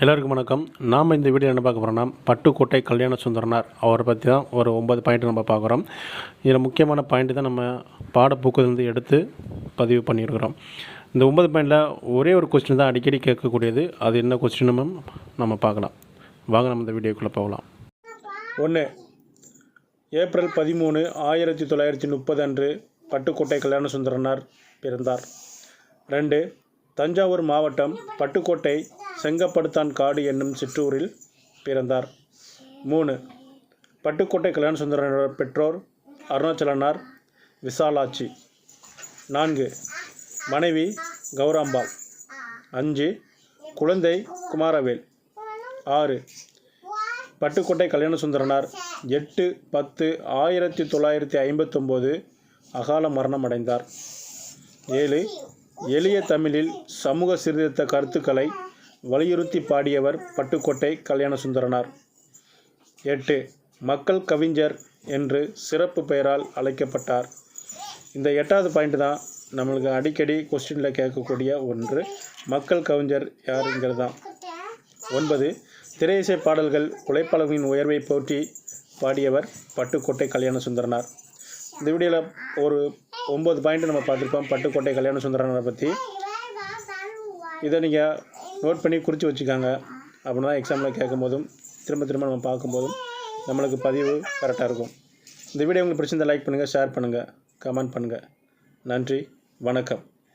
எல்லாருக்கும் வணக்கம். நாம் இந்த வீடியோ என்ன பார்க்க போகிறோம்னா பட்டுக்கோட்டை கல்யாண சுந்தரனார் அவரை பற்றி தான் ஒரு ஒன்பது பாயிண்ட் நம்ம பார்க்குறோம் இதில் முக்கியமான பாயிண்ட் தான் நம்ம பாடப்புக்கிலிருந்து எடுத்து பதிவு பண்ணியிருக்கிறோம். இந்த ஒன்பது பாயிண்டில் ஒரே ஒரு கொஸ்டின் தான் அடிக்கடி கேட்கக்கூடியது. அது என்ன கொஸ்டினும் நம்ம பார்க்கலாம். வாங்க நம்ம இந்த வீடியோக்குள்ளே போகலாம். ஒன்று ஏப்ரல் பதிமூணு ஆயிரத்தி தொள்ளாயிரத்தி முப்பது அன்று பட்டுக்கோட்டை கல்யாண சுந்தரனார் பிறந்தார். ரெண்டு தஞ்சாவூர் மாவட்டம் பட்டுக்கோட்டை செங்கப்படுத்தான் காடு என்னும் சிற்றூரில் பிறந்தார். மூணு பட்டுக்கோட்டை கல்யாண சுந்தரனோட பெற்றோர் அருணாச்சலனார் விசாலாட்சி. நான்கு மனைவி கௌராம்பாள். அஞ்சு குழந்தை குமாரவேல். ஆறு பட்டுக்கோட்டை கல்யாண சுந்தரனார் எட்டு பத்து ஆயிரத்தி தொள்ளாயிரத்தி ஐம்பத்தொம்போது அகால மரணம் அடைந்தார் ஏழு எளிய தமிழில் சமூக சீர்திருத்த கருத்துக்களை வலியுறுத்தி பாடியவர் பட்டுக்கோட்டை கல்யாண சுந்தரனார் எட்டு மக்கள் கவிஞர் என்று சிறப்பு பெயரால் அழைக்கப்பட்டார். இந்த எட்டாவது பாயிண்ட் தான் நம்மளுக்கு அடிக்கடி கொஸ்டினில் கேட்கக்கூடிய ஒன்று மக்கள் கவிஞர் யாருங்கிறது? தான் ஒன்பது திரையிசை பாடல்கள் உழைப்பாளர்களின் உயர்வை போற்றி பாடியவர் பட்டுக்கோட்டை கல்யாண சுந்தரனார் இந்த வீடியோவில் ஒரு ஒம்பது பாயிண்ட் நம்ம பார்த்துருப்போம். பட்டுக்கோட்டை கல்யாண சுந்தரனாரை பற்றி இதை நீங்கள் நோட் பண்ணி குறித்து வச்சுக்காங்க. அப்படின்னா எக்ஸாமில் கேட்கும்போதும் திரும்ப திரும்ப நம்ம பார்க்கும்போதும் நம்மளுக்கு பதிவு கரெக்டாக இருக்கும். இந்த வீடியோ உங்களுக்கு பிடிச்சிருந்தால் லைக் பண்ணுங்கள் ஷேர் பண்ணுங்கள் கமெண்ட் பண்ணுங்கள் நன்றி வணக்கம்.